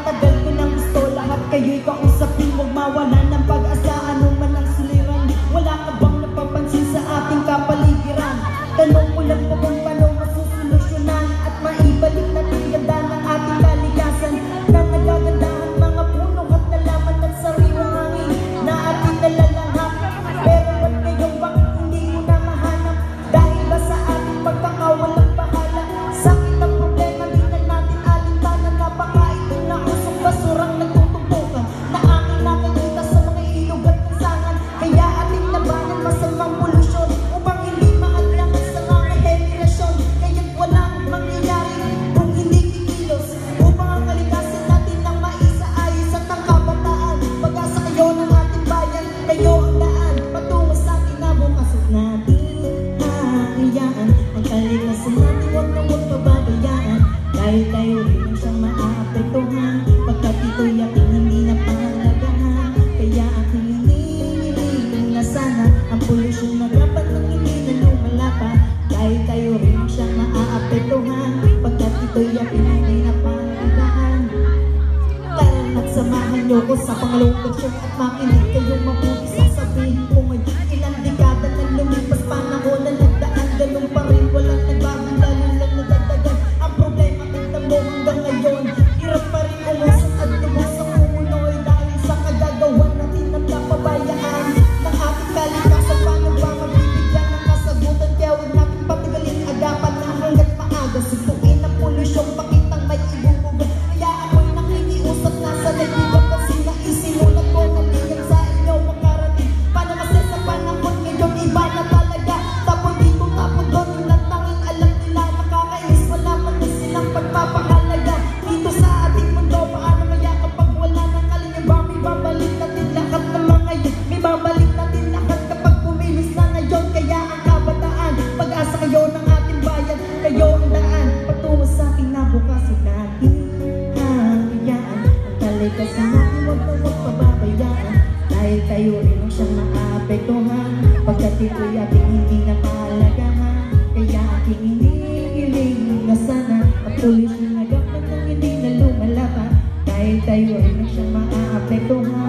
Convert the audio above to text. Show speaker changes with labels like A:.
A: Matagal ko nang gusto lahat kayo'y pausap Dahil tayo rin ang siyang maapektuhan Pagkat ito'y ating hindi na pahalagahan Kaya aking hinihiling na sana Ang polusyon na dapat nang hindi na lumalapa Dahil tayo rin ang siyang maapektuhan Pagkat ito'y ating hindi na pahalagahan Tara na't samahan niyo ko sa pangalawang At makinig kayong mabuti ang kalikasan natin Huwag na huwag pababayaan Dahil tayo rin ang siyang maapektuhan. Pagkat ito'y ating hindi na pahalagahan Kaya aking hinihiling na sana Ang polusyon na gapat ng hindi na lumalaban. Dahil tayo rin ang siyang maapektuhan